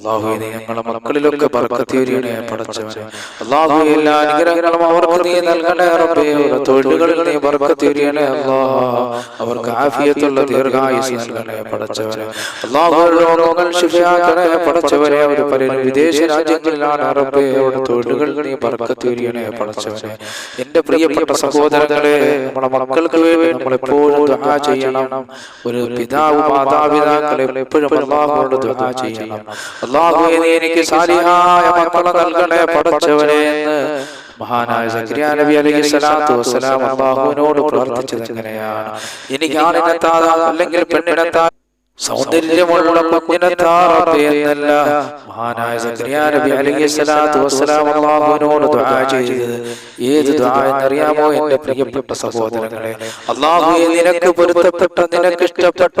അള്ളാഹു നീ ഞങ്ങളെ മക്കളിലൊക്കെ ബർക്കത്തിയൊരിയണേ പടച്ചവനെ അള്ളാഹു എല്ലാ അനുഗ്രഹങ്ങളും അവർക്ക് നീ നൽകണേ റബ്ബേ. തൊഴിലുകളിൽ നീ ബർക്കത്തിയൊരിയണേ അള്ളാഹ്. അവർക്ക് ആഫിയത്തുള്ള ദീർഘായുസ് നൽകണേ പടച്ചവനെ അള്ളാഹു രോഗങ്ങൾ ശിഫയാക്കണേ പടച്ചവനെ അവർ പലരും വിദേശ രാജ്യങ്ങളിലാണ് റബ്ബേ അവരുടെ തൊഴിലുകളിൽ നീ ബർക്കത്തിയൊരിയണേ പടച്ചവനെ എന്റെ പ്രിയപ്പെട്ട സഹോദരങ്ങളെ നമ്മുടെ മക്കൾക്ക് വേണ്ടി നമ്മൾ എപ്പോഴും ദുആ ചെയ്യണം. ഒരു പിതാവ് മാതാപിതാക്കളെ എപ്പോഴും അള്ളാഹുവോട് ദുആ ചെയ്യണം അള്ളാഹുവേ നീ എനിക്ക് സാലിഹായ മക്കളെ നൽകണേ പടച്ചവനെ എന്ന് മഹാനായ സക്രിയ നബി അലൈഹി സ്വലാത്തു വസ്സലാം അള്ളാഹുവിനോട് പ്രാർത്ഥിച്ചത് എങ്ങനെയാണ്? എനിക്ക് ആണിനെത്താ അല്ലെങ്കിൽ പെണ്ണിനെത്താ സൗന്ദര്യമുള്ള കുഞ്ഞിനെത്താറേ എന്നല്ല. മഹാനായ സക്രിയ നബി അലൈഹി സ്വലാത്തു വസ്സലാം ദുആ ചെയ്തത്. ഏത് ദുആ എന്നറിയാമോ പ്രിയപ്പെട്ട സഹോദരങ്ങളെ? അള്ളാഹുവെ നിനക്ക് പൊരുത്തപ്പെട്ട നിനക്ക് ഇഷ്ടപ്പെട്ട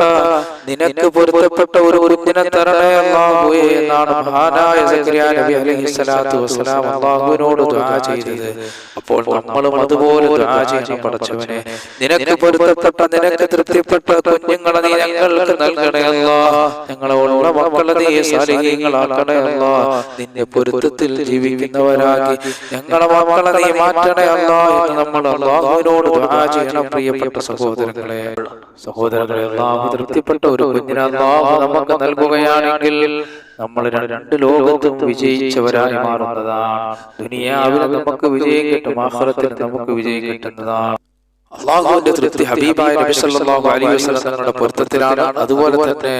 നിനക്ക് പൊരുത്തപ്പെട്ട ഒരു കുഞ്ഞിനെ തരണേ അള്ളാഹുവെ എന്നാണ് മഹാനായ സക്രിയാ നബി അലൈഹി സ്വലാത്തു വസ്സലാം അള്ളാഹുവിനോട് ദുആ ചെയ്തത്. അപ്പോൾ നമ്മളും അതുപോലെ ദുആ ചെയ്യണം പടച്ചവനെ നിനക്ക് പൊരുത്തപ്പെട്ട നിനക്ക് തൃപ്തിപ്പെട്ട കുഞ്ഞുങ്ങളെ നീ ഞങ്ങൾക്ക് നൽകണേ. അല്ലാ. ഞങ്ങളെ ഉള്ള മക്കളെ നീ സാലിഹ്യങ്ങളാക്കണേ അല്ല. നിന്റെ പൊരുത്തത്തിൽ ജീവിക്കുന്നവരാക്കി ഞങ്ങളെ മക്കളെ നീ മാറ്റണേ അല്ല എന്ന് നമ്മൾ അള്ളാഹുവിനോട് ദുആ ചെയ്യണം പ്രിയപ്പെട്ട സഹോദരങ്ങളെ. സഹോദരങ്ങളെ അള്ളാഹു തൃപ്തിപ്പെട്ട ഒരു കുഞ്ഞിനെ അള്ളാഹു നമുക്ക് നൽകുകയാണെങ്കിൽ നമ്മൾ രണ്ട് ലോകത്തും വിജയിച്ചവരായി മാറുന്നതാണ്. ദുനിയാവിൽ നമുക്ക് വിജയം കിട്ടും ആഹ്റത്തിൽ നമുക്ക് വിജയം കിട്ടുന്നതാണ്. അള്ളാഹുവിന്റെ തൃപ്തി ഹബീബായ നബി സല്ലല്ലാഹു അലൈഹി വസല്ലം തങ്ങളുടെ പൊരുത്തത്തിലാണ്. അതുപോലെ തന്നെ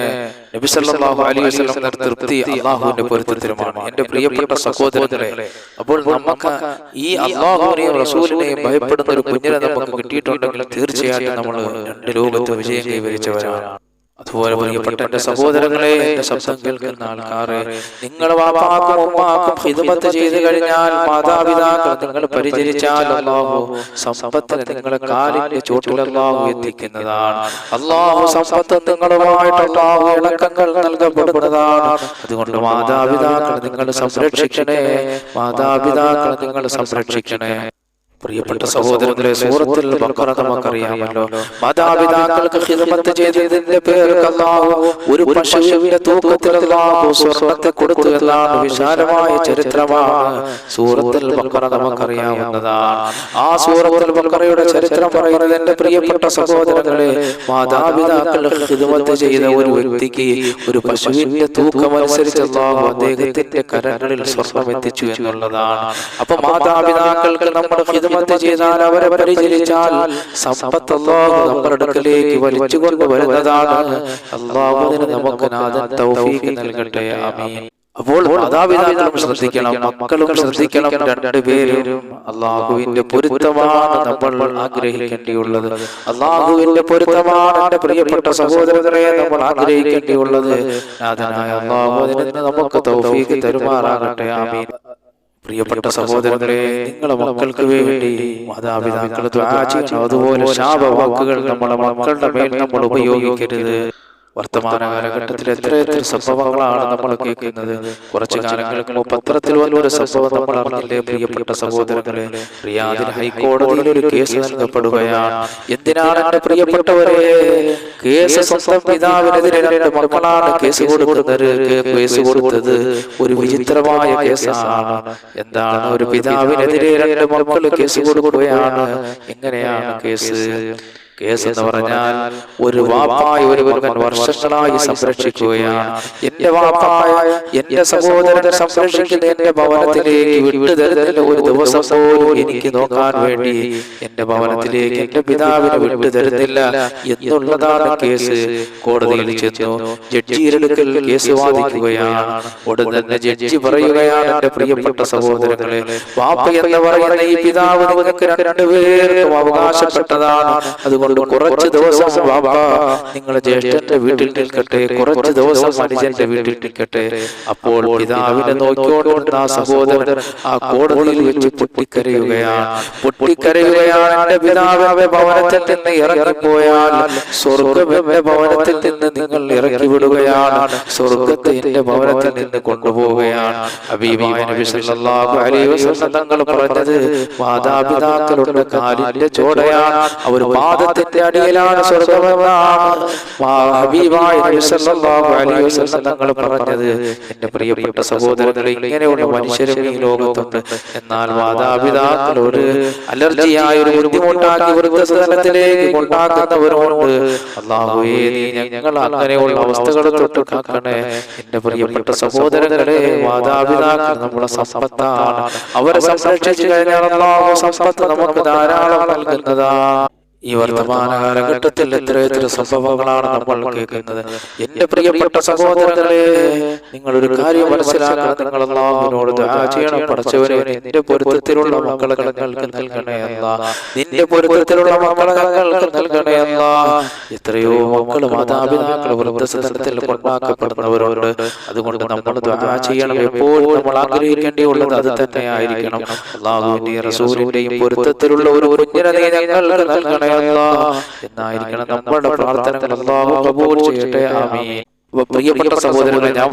നബി സല്ലല്ലാഹു അലൈഹി വസല്ലം തൃപ്തി അള്ളാഹുവിന്റെ പൊരുത്തത്തിലുമാണ്. എന്റെ പ്രിയപ്പെട്ട സഹോദരങ്ങളെ അപ്പോൾ നമുക്ക് ഈ അള്ളാഹുവിനെയും റസൂലിനെയും ഭയപ്പെടുന്ന ഒരു കുഞ്ഞിനെ നമുക്ക് കിട്ടിയിട്ടുണ്ടെങ്കിൽ തീർച്ചയായിട്ടും നമ്മൾ രണ്ട് ലോകത്ത് വിജയം കൈവരിച്ചവരാണ്. അതുപോലെ പ്രിയപ്പെട്ട എന്റെ സഹോദരങ്ങളെ എന്റെ ശബ്ദം കേൾക്കുന്ന ആൾക്കാരെ നിങ്ങൾ വാപ്പാക്കും ഉമ്മാക്കും ഹിതുമത്ത് ചെയ്തു കഴിഞ്ഞാൽ മാതാപിതാക്കൾ നിങ്ങൾ പരിചരിച്ചാൽ അല്ലാഹു സമ്പത്തിന് നിങ്ങളെ കാലിന്റെ ചോട്ടിൽ അല്ലാഹു എത്തിക്കുന്നതാണ്. അല്ലാഹു സമ്പത്ത് നിങ്ങളുമായിട്ട് അല്ലാഹു ഇണക്കങ്ങൾ നൽകപ്പെടുന്നതാണ്. അതുകൊണ്ട് മാതാപിതാക്കൾ നിങ്ങൾ സംരക്ഷിക്കണേ. മാതാപിതാക്കൾ നിങ്ങൾ സംരക്ഷിക്കണേ. പ്രിയപ്പെട്ട സഹോദരങ്ങളെ സൂറത്തിൽ ബക്കറ നമുക്കറിയാമല്ലോ. മാതാപിതാക്കൾക്ക് ഹിദമത്ത് ചെയ്തതിന്റെ പേര് അല്ലാഹു ഒരു പശുവിന്റെ തൂക്കത്തിൽ അല്ലാഹു സ്വർണത്തെ കൊടുത്തു എന്നാണ് വിശാലമായ ചരിത്രമാണ് സൂറത്തിൽ ബക്കറ നമുക്കറിയാവുന്നതാണ്. ആ സൂറത്തിൽ ബക്കറയുടെ ചരിത്രം പറയുന്നത് എന്റെ പ്രിയപ്പെട്ട സഹോദരങ്ങളെ മാതാപിതാക്കൾ ഹിദമത്ത് ചെയ്ത ഒരു വ്യക്തിക്ക് ഒരു പശുവിന്റെ തൂക്കം അനുസരിച്ച് അല്ലാഹു അദ്ദേഹത്തിന്റെ കരങ്ങളിൽ സ്വർണം എത്തിച്ചു എന്നുള്ളതാണ്. അപ്പൊ മാതാപിതാക്കൾക്ക് നമ്മൾ ഹിദമത്ത് ചെയ്താൽ അവരെ പരിചരിച്ചാൽ സമ്പത്ത് അല്ലാഹു നമ്മുടെ അടുക്കലേക്ക് വലിച്ചു കൊണ്ടുവരുന്നതാണ് അല്ലാഹു അതിന് നമുക്ക് നാഥൻ തൗഫീഖ് നൽകട്ടെ. ആമീൻ. അപ്പോൾ മാതാപിതാക്കളും ശ്രദ്ധിക്കണം മക്കളും ശ്രദ്ധിക്കണം രണ്ടുപേരും അള്ളാഹുവിന്റെ പൊരുത്തമാണ് നമ്മൾ ആഗ്രഹിക്കേണ്ടിയുള്ളത്. അള്ളാഹുവിന്റെ പൊരുത്തമാണ് എന്റെ പ്രിയപ്പെട്ട സഹോദരങ്ങളെ നമ്മൾ ആഗ്രഹിക്കേണ്ടിയുള്ളത്. നാഥനായ അള്ളാഹുവിനെ നമുക്ക് തൗഫീഖ് തരുമാറാകട്ടെ. ആമീൻ. പ്രിയപ്പെട്ട സഹോദരങ്ങളെ നിങ്ങളെ മക്കൾക്ക് വേണ്ടി മാതാപിതാക്കൾ അതുപോലെ ശാപവാക്കുകൾ നമ്മളെ മക്കളുടെ മേൽ നമ്മൾ ഉപയോഗിക്കരുത്. വർത്തമാന കാലഘട്ടത്തിൽ എത്ര എത്ര സംഭവങ്ങളാണ് നമ്മൾ കേൾക്കുന്നത്. കുറച്ച് കാലങ്ങൾക്ക് മുമ്പ് പത്രത്തിൽ ഒരു സംഭവം നമ്മൾ അറിഞ്ഞില്ലേ പ്രിയപ്പെട്ട സഹോദരങ്ങളെ? റിയാദിൽ ഹൈക്കോടതിയിൽ ഒരു കേസ് നൽകപ്പെടുകയാണ്. എന്തിനാണ് പ്രിയപ്പെട്ടവരെ? കേസ് സ്വന്തം പിതാവിനെതിരെ രണ്ട് മക്കളാണ് കേസ് കൊടുക്കുന്നത്. കേസ് കൊടുത്തത് ഒരു വിചിത്രമായ കേസാണ്. എന്താണ്? ഒരു പിതാവിനെതിരെ രണ്ട് മക്കൾ കേസ് കൊടുക്കുകയാണ്. എങ്ങനെയാണ് കേസ്? കേസ് എന്ന് പറഞ്ഞാൽ ഒരു വാപ്പായ ഒരു മകൻ വർഷങ്ങളായി സംരക്ഷിക്കുകയാണ്. എന്റെ വാപ്പായ എന്റെ സഹോദരൻ സംരക്ഷിക്കുന്ന എന്റെ ഭവനത്തിലേക്ക് വിട്ടുതരുന്നില്ല ഒരു ദിവസം പോലും എനിക്ക് നോക്കാൻ വേണ്ടി എന്റെ ഭവനത്തിലേക്ക് എന്റെ പിതാവിനെ വിട്ടുതരുന്നില്ല എന്നുള്ളതാണ് കേസ്. കോടതിയിൽ ചെന്നു ജഡ്ജിയിലെടുക്കൽ കേസ് വാദിക്കുകയാണ്. ഉടൻ തന്നെ ജഡ്ജി പറയുകയാണ് എന്റെ പ്രിയപ്പെട്ട സഹോദരങ്ങളെ. വാപ്പ എന്ന് പറയുന്ന ഈ പിതാവ് നിങ്ങൾക്ക് രണ്ടുപേർക്കും അവകാശപ്പെട്ടതാണ്. അതുകൊണ്ട് കുറച്ച് ദിവസം വാപ്പ നിങ്ങളുടെ ജ്യേഷ്ഠന്റെ വീട്ടിൽ നിൽക്കട്ടെ കുറച്ച് ദിവസം മനുഷ്യന്റെ വീട്ടിൽ നിൽക്കട്ടെ. അപ്പോൾ പിതാവിനെ നോക്കിയോണ്ട് ആ സഹോദരൻ ആ കോടതിയിൽ വെച്ച് പൊട്ടിക്കരയുകയാണ്. പൊട്ടിക്കരയുകയാണ്. എന്റെ പിതാവെ ഭവനത്തിൽ നിന്ന് ഇറങ്ങിപ്പോയാൽ സ്വർഗം എന്റെ ഭവനത്തിൽ നിന്ന് നിങ്ങൾ ഇറക്കി വിടുകയാണ്. സ്വർഗത്തെ എന്റെ ഭവനത്തിൽ നിന്ന് കൊണ്ടുപോവുകയാണ്. തങ്ങൾ പറഞ്ഞത് മാതാപിതാക്കളുടെ കാലിന്റെ ചോടയാണ്. അവർ പാദ പാദത്തിന്റെ അടിയിലാണ് സ്വർഗമെന്നാണ് തങ്ങൾ പറഞ്ഞത്. എന്റെ പ്രിയപ്പെട്ട സഹോദരങ്ങളെ ഇങ്ങനെയുള്ള മനുഷ്യരും ഈ ലോകത്തുണ്ട്. എന്നാൽ മാതാപിതാക്കൾ ഒരു അലർജിയായ ഒരു ബുദ്ധിമുട്ടാക്കി വൃദ്ധസദനത്തിലേക്ക് കൊണ്ടാക്കുന്നവരുണ്ട് അള്ളാഹുവേ ഞങ്ങൾ അങ്ങനെയുള്ള അവസ്ഥകൾ തൊട്ട് കാക്കണേ. എന്റെ പ്രിയപ്പെട്ട സഹോദരങ്ങളെ മാതാപിതാക്കൾ നമ്മുടെ സമ്പത്താണ്. അവരെ സംരക്ഷിച്ചു കഴിഞ്ഞാൽ സമ്പത്ത് നമുക്ക് ധാരാളം നൽകുന്നതാ. ഈ വർത്തമാന കാലഘട്ടത്തിൽ എത്ര എത്ര സംഭവങ്ങളാണ് നമ്മൾ കേൾക്കുന്നത്. എന്റെ പ്രിയപ്പെട്ട സഹോദരങ്ങളെ നിങ്ങൾ ഒരു കാര്യം മനസ്സിലാക്കണം. നിങ്ങൾ അള്ളാഹുവിനോട് ചെയ്യണം. പഠിച്ചവരെ നിന്റെ പൊരുത്തത്തിലുള്ള മക്കളെ ഞങ്ങൾക്ക് നൽകണേ എന്ന നിന്റെ പൊരുത്തത്തിലുള്ള മക്കളെ ഞങ്ങൾക്ക് നൽകണേ എന്ന എത്രയോ മക്കൾ മാതാപിതാക്കൾ വൃദ്ധസദനത്തിൽ കൊണ്ടാക്കപ്പെടുന്നവരോട് അതുകൊണ്ട് നമ്മൾ ചെയ്യണം. എപ്പോഴും നമ്മൾ ആഗ്രഹിക്കേണ്ടിയുള്ളത് അത് തന്നെ ആയിരിക്കണം അള്ളാഹുവിന്റെയും റസൂലിന്റെയും പൊരുത്തത്തിലുള്ള ഒരു കുഞ്ഞിനെ ഞങ്ങൾ നൽകണേ എന്നായിരിക്കണം നമ്മുടെ പ്രാർത്ഥനകൾ അള്ളാഹു കബൂൽ ചെയ്യട്ടെ. ആമീൻ. പ്രിയപ്പെട്ട സഹോദരങ്ങളെ ഞാൻ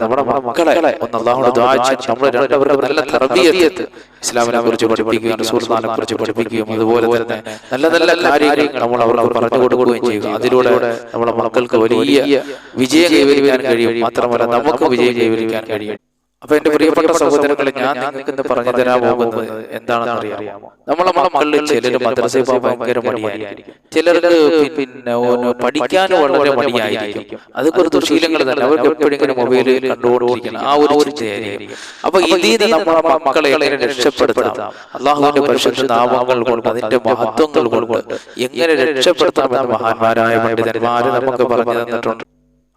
നമ്മുടെ മക്കളെ ഒന്ന് അള്ളാഹുടെ ദ്വാഴ്ച നമ്മൾ രണ്ടവരുടെ നല്ല തർബീയത്ത് ഇസ്ലാമിനെ കുറിച്ച് പഠിപ്പിക്കുകയും റസൂലിനെ കുറിച്ച് പഠിപ്പിക്കുകയും അതുപോലെ തന്നെ നല്ല നല്ല കാര്യങ്ങൾ നമ്മൾ പറഞ്ഞു കൊടുക്കുകയും ചെയ്യുക. അതിലൂടെ നമ്മുടെ മക്കൾക്ക് വലിയ വിജയം കൈവരിക്കാൻ കഴിയും. മാത്രമല്ല നമുക്ക് വിജയം കൈവരിക്കാൻ കഴിയും. അപ്പൊ എന്റെ പ്രിയപ്പെട്ട സഹോദരങ്ങളെ ഞാൻ നിങ്ങൾക്ക് ഇന്ന് പറഞ്ഞു തരാൻ പോകുന്നത് എന്താണെന്ന് അറിയാമോ? നമ്മളെ മക്കളിൽ ചിലർ മദ്രസയിൽ ഭയങ്കര മടിയായിരിക്കും. ചിലർക്ക് പിന്നെ പഠിക്കാൻ വളരെ മടിയായിരിക്കും. അതൊക്കെ ഒരു ദുശീലങ്ങൾ തന്നെ അവർക്ക് എപ്പോഴും ഇങ്ങനെ മൊബൈലിൽ കണ്ടുകൊണ്ടിരിക്കണം ആ ഒരു ചിന്തയായിരിക്കും. അപ്പൊ ഇതിൽ നമ്മളെ മക്കളെ രക്ഷപ്പെടുത്താം? അള്ളാഹുവിന്റെ പരിശുദ്ധ നാമങ്ങൾ കൊണ്ട് അതിന്റെ മഹത്വങ്ങൾ കൊണ്ട് എങ്ങനെ രക്ഷപ്പെടുത്താമെന്ന് മഹാന്മാരായ പണ്ഡിതന്മാര് നമുക്ക് പറഞ്ഞു തന്നിട്ടുണ്ട്.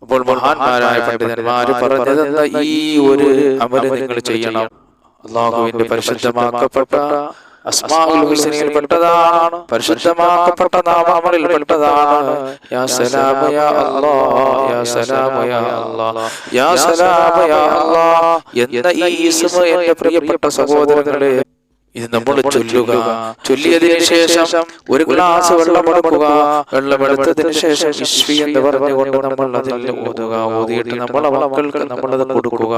അപ്പോൾ മഹാന്മാരായ പണ്ഡിതന്മാര് പറഞ്ഞതെന്ന ഈ ഒരു അമൽ നിങ്ങൾ ചെയ്യണം? അള്ളാഹുവിന്റെ പരിശുദ്ധമാക്കപ്പെട്ട പെട്ടതാണ്. പരിശുദ്ധമാക്കപ്പെട്ട നാമങ്ങളിൽ പെട്ടതാണ്. യാ സലാമ യാ അല്ലാഹ് യാ സലാമ യാ അല്ലാഹ് യാ സലാമ യാ അല്ലാഹ് എന്ന ഈ ഇസ്മ എന്റെ പ്രിയപ്പെട്ട സഹോദരങ്ങളെ ഇത് നമ്മൾ ചൊല്ലുക. ചൊല്ലിയതിനു ശേഷം ഒരു ഗ്ലാസ് വെള്ളം എടുക്കുക. വെള്ളമെടുത്തതിനു ശേഷം ഇഷ്വി എന്ന് പറഞ്ഞുകൊണ്ട് നമ്മൾ അതിൽ ഓതുക. ഓതിയിട്ട് നമ്മൾ മക്കൾക്ക് നമ്മളത് കൊടുക്കുക.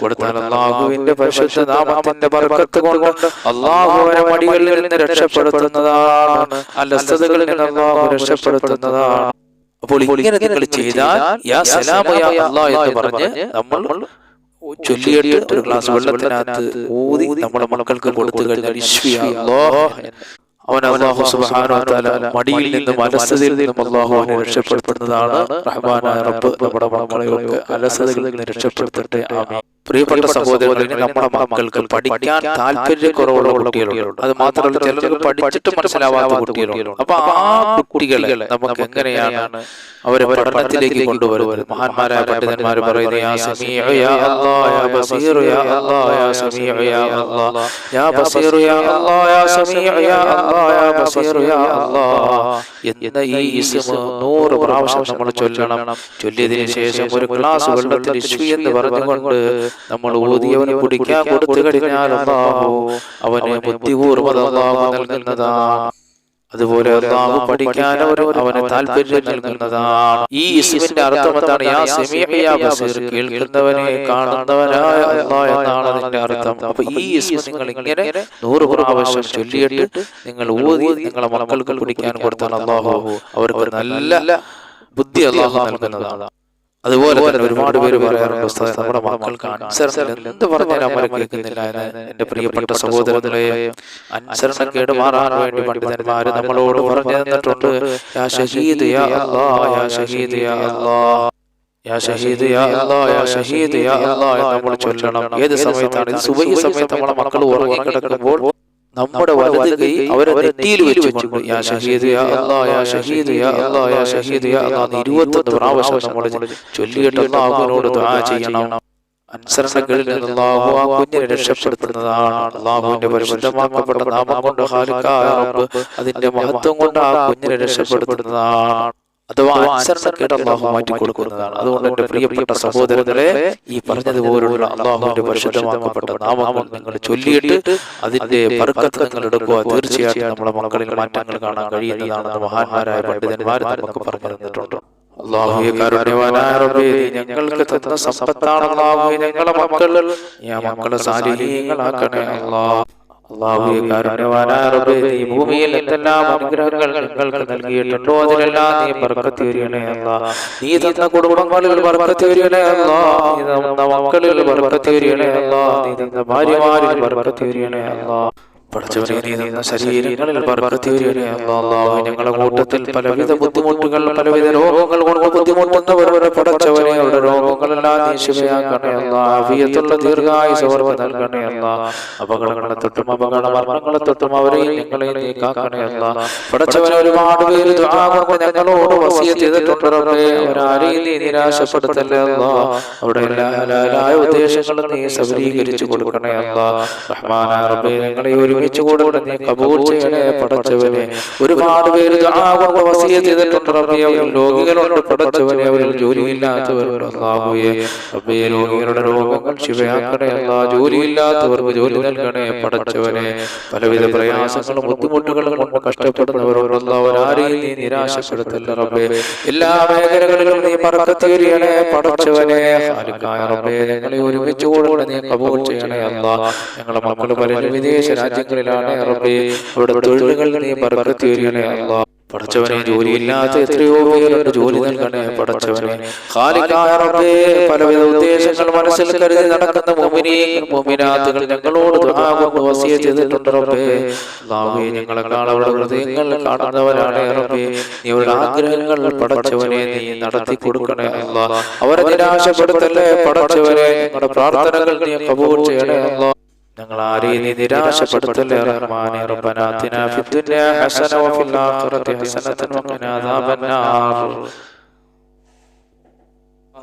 കൊടുത്താൽ അള്ളാഹുവിന്റെ പരിശുദ്ധ നാമത്തിന്റെ ബർക്കത്ത് കൊണ്ട് അള്ളാഹുവിനെ മടികളിൽ നിന്ന് രക്ഷപ്പെടുത്തുന്നതാണ്. അലസ്തകളിൽ നിന്ന് അള്ളാഹു രക്ഷപ്പെടുത്തുന്നതാണ്. അപ്പോൾ ഇങ്ങനെ നിങ്ങൾ ചെയ്താൽ യാ സലാമ യാ അല്ലാഹ് എന്ന് പറഞ്ഞ് നമ്മൾ ചൊല്ലിയിട്ട് ഒരു ഗ്ലാസ് വെള്ളത്തിനകത്ത് ഊതി നമ്മുടെ മക്കൾക്ക് കൊടുത്തു കഴിഞ്ഞാൽ അവൻ അള്ളാഹു തആല മടിയിൽ നിന്നും അലസതയിൽ നിന്നും അള്ളാഹു അവനെ രക്ഷപ്പെടുത്തുന്നതാണ് റഹ്മാനായ റബ്ബ് നമ്മുടെ മക്കളെയൊക്കെ അലസതയിൽ നിന്ന് രക്ഷപ്പെടുത്തട്ടെ. ആമീൻ. പ്രിയപ്പെട്ട സഹോദരനെ നമ്മുടെ മക്കൾക്ക് പഠിക്കാൻ താല്പര്യക്കുറവുള്ള കുട്ടികളുണ്ട്. അത് മാത്രമല്ല ചിലർക്ക് പഠിച്ചിട്ട് മനസ്സിലാവാത്ത കുട്ടികളുണ്ട്. അപ്പൊ ആ കുട്ടികളെ നമുക്ക് എങ്ങനെയാണ് അവരെ പഠനത്തിലേക്ക് കൊണ്ടുവരുന്നത്? മഹാന്മാരായ പണ്ഡിതന്മാർ പറയുന്നു യാ സമീഉ യാ അല്ലാഹ് യാ ബസീറു യാ അല്ലാഹ് യാ സമീഉ യാ അല്ലാഹ് യാ ബസീറു യാ അല്ലാഹ് യാ സമീഉ യാ അല്ലാഹ് യാ ബസീറു യാ അല്ലാഹ്. എന്ന ഈ ഇസ്മ നൂറ് പ്രാവശ്യം നമ്മൾ ചൊല്ലണം ചൊല്ലിയതിനു ശേഷം ഒരു ക്ലാസ് വെള്ളത്തിൽ എന്ന് പറഞ്ഞുകൊണ്ട് നമ്മൾ ഊതിയവന് കുടിക്കാൻ കൊടുത്തു കഴിഞ്ഞാൽ അല്ലാഹു അവന് ബുദ്ധിപൂർവം അല്ലാഹു നൽകുന്നതാണ് അതുപോലെ അള്ളാഹു പഠിക്കാൻ അവന് താല്പര്യം നൽകുന്നതാണ് ഈ ഇസ്മിന്റെ അർത്ഥം എന്താണ് യാ സമീഅ യാ ബസീർ കേൾക്കുന്നവനെ കാണുന്നവനായ അള്ളാഹ് എന്നാണ് അതിന്റെ അർത്ഥം. അപ്പൊ ഈ ഇസ്മ നിങ്ങൾ ഇങ്ങനെ നൂറ് പ്രാവശ്യം ചൊല്ലിയിട്ട് നിങ്ങൾ ഊതി നിങ്ങളെ മക്കൾക്ക് പിടിക്കാൻ കൊടുത്താൽ അള്ളാഹു അവർക്ക് നല്ല ബുദ്ധി അള്ളാഹു നൽകുന്നതാണ് അതുപോലെ തന്നെ ഒരുപാട് പേര് പറയാറുണ്ട് നമ്മുടെ മക്കൾക്കാണ് അനുസരണം എന്ത് പറഞ്ഞാലും അവരെ കേൾക്കുന്നില്ല എന്റെ പ്രിയപ്പെട്ട സഹോദരങ്ങളെ അനുസരണം കേടുമാറാൻ വേണ്ടി പണ്ഡിതന്മാര് നമ്മളോട് പറഞ്ഞു തന്നിട്ടുണ്ട്. യാ ഷഹീദ് യാ അല്ലാഹ് യാ ഷഹീദ് യാ അല്ലാഹ് യാ ഷഹീദ് യാ അല്ലാഹ് യാ ഷഹീദ് നമ്മൾ ചൊല്ലണം. ഏത് സമയത്താണ്? സുബൈ സമയത്ത് നമ്മളെ മക്കൾ ഉറങ്ങി കിടക്കുമ്പോൾ നമ്മുടെ വലത് കൈ അവരെ നെറ്റിയിൽ വെച്ചുകൊണ്ട് യാ ഷഹീദ് യാ അല്ലാ യാ ഷഹീദ് യാ അല്ലാ യാ ഷഹീദ് യാ അല്ലാ എന്ന് ഇരുപത്തൊന്ന് പ്രാവശ്യം നമ്മൾ ചൊല്ലിയിട്ട് അള്ളാഹുവിനോട് ദുആ ചെയ്യണം. അനുസരണകളിൽ നിന്ന് അള്ളാഹു ആ കുഞ്ഞിനെ രക്ഷപ്പെടുത്തുന്നതാണ്. അള്ളാഹുവിന്റെ പരിശുദ്ധമാക്കപ്പെട്ട നാമം കൊണ്ട് റബ്ബ് അതിന്റെ മഹത്വം കൊണ്ട് ആ കുഞ്ഞിനെ രക്ഷപ്പെടുത്തുന്നതാണ്. അഥവാ അനുസരണക്കേട് അള്ളാഹു മാറ്റി കൊടുക്കുന്നതാണ് അതുകൊണ്ട് പ്രിയപ്പെട്ട സഹോദരങ്ങളെ ഈ പറഞ്ഞതുപോലുള്ള അള്ളാഹുവിന്റെ പരിശുദ്ധമാക്കപ്പെട്ട നാമങ്ങൾ നിങ്ങൾ ചൊല്ലിയിട്ട് അതിന്റെ ബർക്കത്ത് നിങ്ങൾ എടുക്കുക. തീർച്ചയായിട്ടും നമ്മുടെ മക്കളിൽ മാറ്റങ്ങൾ കാണാൻ കഴിയുന്നതാണെന്ന് മഹാന്മാരായ പണ്ഡിതന്മാർ നമുക്ക് പറഞ്ഞു തന്നിട്ടുണ്ട് ഞങ്ങൾക്ക് തന്ന സമ്പത്താണ് ഞങ്ങളെ മക്കൾ മക്കളെ സാലിഹീങ്ങളാക്കണേ അല്ലാ അള്ളാഹുവെ കാരുണ്യവാനായ റബ്ബേ നീ ഭൂമിയിൽ എന്തെല്ലാം അനുഗ്രഹങ്ങൾ നിങ്ങൾക്ക് നൽകിയിട്ടുണ്ടോ അതിലെല്ലാം നീ ബർക്കത്ത് വരികണേ അല്ലാ. നീ തന്ന കുടുംബങ്ങളിൽ ബർക്കത്ത് വരികണേ അല്ലാ. നീ തന്ന മക്കളിൽ ബർക്കത്ത് വരികണേ അല്ലാ. നീ തന്ന ഭാര്യമാരിൽ ബർക്കത്ത് വരികണേ അല്ലാ. ശരീരങ്ങളിൽ ഞങ്ങളുടെ കൂട്ടത്തിൽ പലവിധ ബുദ്ധിമുട്ടുകൾ പലവിധ രോഗങ്ങൾ കൊണ്ട് ബുദ്ധിമുട്ടുന്നവരുടെ പഠിച്ചവനെ അവരുടെ രോഗങ്ങളെല്ലാം നീ ശിവയാക്കണേ അല്ലാ ആഫിയത്തുള്ള ദീർഘായുസ് അവർക്ക് നൽകണേ അല്ലാ അപകടങ്ങളെ തൊട്ടും അപകട മരണങ്ങളെ തൊട്ടും അവരെയും നിങ്ങളെയും നീ കാക്കണേ അല്ലാ പഠിച്ചവനെ ഒരുപാട് പേര് ഞങ്ങളോട് വസിയത്ത് ചെയ്തിട്ടുണ്ട് റബ്ബേ. അവരാരെയും നീ നിരാശപ്പെടുത്തല്ലേ അല്ലാ അവിടെ എല്ലാ ഹലാലായ ഉദ്ദേശങ്ങളും നീ സബലീകരിച്ചു കൊടുക്കണയല്ല റബ്ബേ. ഞങ്ങളെ ഒരുമിച്ച് കൂടെ നീ ചെയ്യണേ പടച്ചവനെ. ഒരുപാട് പേര് കൊണ്ട് ചെയ്തിട്ടുണ്ട് രോഗികളുണ്ട് പടച്ചവനെ. അവരിൽ ജോലിയില്ലാത്തവരുണ്ട് റബ്ബേ. രോഗികളുടെ രോഗങ്ങൾ ശിവയാക്കണേ അല്ലാ ജോലിയില്ലാത്തവർക്ക് ജോലി നൽകണേ പടച്ചവനെ. പലവിധ പ്രയാസങ്ങളും ബുദ്ധിമുട്ടുകളും കൊണ്ട് കഷ്ടപ്പെടുന്നവരോടുള്ള അവരാരെയും നീ നിരാശപ്പെടുത്തല്ല റബ്ബേ. എല്ലാ മേഖലകളിലും നീ പറക്കത്തേറിയണേ പടച്ചവനെ. ഹാലിക്കായ റബ്ബേ ഞങ്ങളെ ഒരുമിച്ച് കൂടെ നീ കബൂൽ ചെയ്യണേ അല്ലാ ഞങ്ങളെ മക്കൾ പലരും വിദേശ രാജ്യങ്ങളിലാണ് റബ്ബേ. അവിടെ തൊഴിലുകൾ നീ പറക്കത്തേറിയണേ അല്ലാ പടച്ചവനെ ജോലിയില്ലാത്ത എത്രയോ പേരുണ്ട് ജോലി നൽകണേ പടച്ചവനെ ഖാലിഖായ റബ്ബേ പലവിധ ഉദ്ദേശങ്ങൾ മനസ്സിൽ കരുതി നടക്കുന്ന മുഅ്മിനാത്തുകൾ ഞങ്ങളോട് കൊണ്ട് ചെയ്തിട്ടുണ്ട് റബ്ബേ. ഞങ്ങളെ ഹൃദയങ്ങൾ കാണുന്നവരാണ് റബ്ബേ. ആഗ്രഹങ്ങൾ പടച്ചവനെ നീ നടത്തി കൊടുക്കണേ അല്ലാ അവരെ നിരാശപ്പെടുത്തല്ലേ പഠിച്ചവനെ ഞങ്ങളുടെ പ്രാർത്ഥനകൾ നീ കബൂർ ചെയ്യണേ അല്ലാ ഞങ്ങൾ ആരെയും നീ നിരാശപ്പെടുത്തല്ലേ റഹ്മാനെ? റബ്ബനാ അതിനാ ഫിദ്ദുനിയ ഹസന വഫിൽ ആഖിറതി ഹസനതൻ വഖിനാ അദാബന്നാർ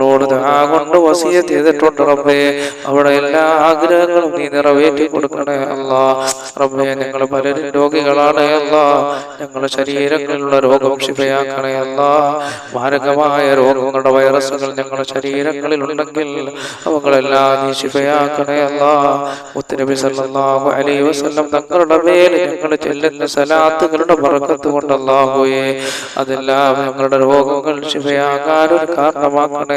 ഞങ്ങളോട് ദുആ കൊണ്ട് വസീയത്ത് ചെയ്തിട്ടുണ്ട് റബ്ബേ. അവിടെ എല്ലാ ആഗ്രഹങ്ങളും നീ നിറവേറ്റി കൊടുക്കണേ അല്ല. റബ്ബേ ഞങ്ങൾ പലരും രോഗികളാണ് അല്ല. ഞങ്ങളുടെ ശരീരങ്ങളിലുള്ള രോഗം ക്ഷിപയാക്കണേ അല്ല. മാരകമായ രോഗങ്ങളുടെ വൈറസുകൾ ഞങ്ങളുടെ ശരീരങ്ങളിൽ ഉണ്ടെങ്കിൽ അവങ്ങളെല്ലാം നീ ശിപയാക്കണേ അല്ല. മുത്തനബി സല്ലല്ലാഹു അലൈഹി വസല്ലം തങ്ങളുടെ മേൽ ഞങ്ങൾ ചെല്ലുന്ന സലാത്തുകളുടെ പറക്കത്ത് കൊണ്ടല്ലാ അല്ലാഹുവേ അതെല്ലാം ഞങ്ങളുടെ രോഗങ്ങൾ ഒരു കാരണമാക്കണേ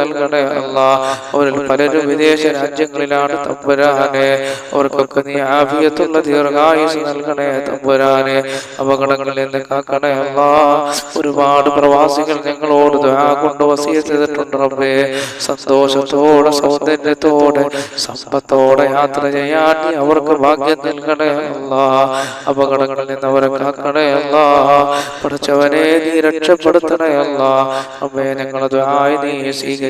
നൽകണേ അല്ലാ. അവരിൽ പലരും വിദേശ രാജ്യങ്ങളിലാണ് തമ്പുരാനെ. അവർക്കൊക്കെ നീ ആഫിയത്തുള്ള ദീർഘായുസ് നൽകണേ തമ്പുരാനെ. അപകടങ്ങളിൽ നിന്ന് കാക്കണേ അല്ലാ. ഒരുപാട് പ്രവാസികൾ ഞങ്ങളോട് കൊണ്ട് വസീയത്ത് ചെയ്തിട്ടുണ്ട് റബ്ബേ. സന്തോഷത്തോടെ സൗന്ദര്യത്തോടെ സമ്പത്തോടെ യാത്ര ചെയ്യാൻ അവർക്ക് ഭാഗ്യം നൽകണേ അല്ലാ. അപകടങ്ങളിൽ നിന്ന് അവരെ കാക്കണേ അല്ലാ. പഠിച്ചവനെ നീ രക്ഷപ്പെടുത്തണേ അല്ലാ. അമ്മേ ഞങ്ങളത് ആയി നീ സ്വീകരിച്ചു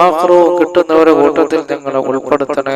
ആക്രവും കിട്ടുന്നവരുടെ കൂട്ടത്തിൽ നിങ്ങളെ ഉൾപ്പെടുത്തണേ.